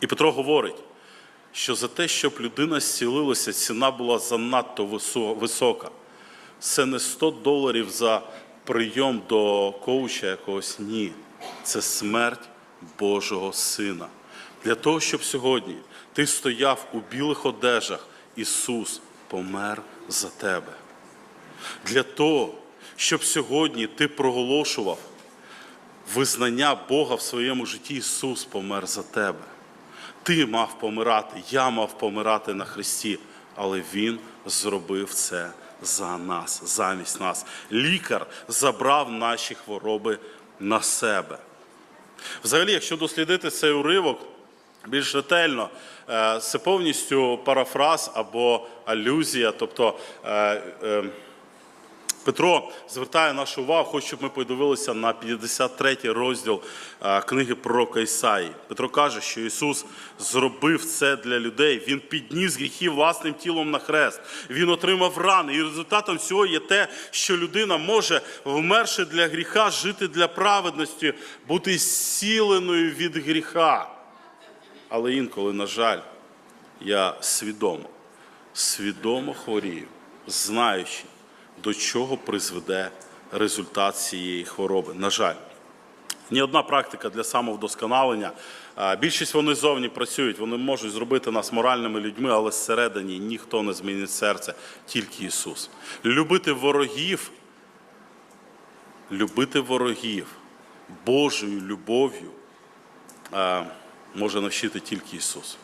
І Петро говорить, що за те, щоб людина зцілилася, ціна була занадто висока. Це не 100 доларів за прийом до коуча якогось. Ні. Це смерть Божого Сина. Для того, щоб сьогодні ти стояв у білих одежах, Ісус помер за тебе. Для того, щоб сьогодні ти проголошував визнання Бога в своєму житті, Ісус помер за тебе. Ти мав помирати, я мав помирати на Христі, але Він зробив це за нас, замість нас. Лікар забрав наші хвороби на себе. Взагалі, якщо дослідити цей уривок більш ретельно, е, це повністю парафраз або алюзія, тобто. Петро звертає нашу увагу, хоче, щоб ми подивилися на 53 розділ е, книги пророка Ісаї. Петро каже, що Ісус зробив це для людей. Він підніс гріхи власним тілом на хрест. Він отримав рани. І результатом цього є те, що людина може, вмерши для гріха, жити для праведності, бути зціленою від гріха. Але інколи, на жаль, я свідомо, свідомо хворію, знаючи, до чого призведе результат цієї хвороби. На жаль, ні одна практика для самовдосконалення. Більшість вони зовні працюють, вони можуть зробити нас моральними людьми, але зсередині ніхто не змінить серце, тільки Ісус. Любити ворогів, любити ворогів Божою любов'ю може навчити тільки Ісус.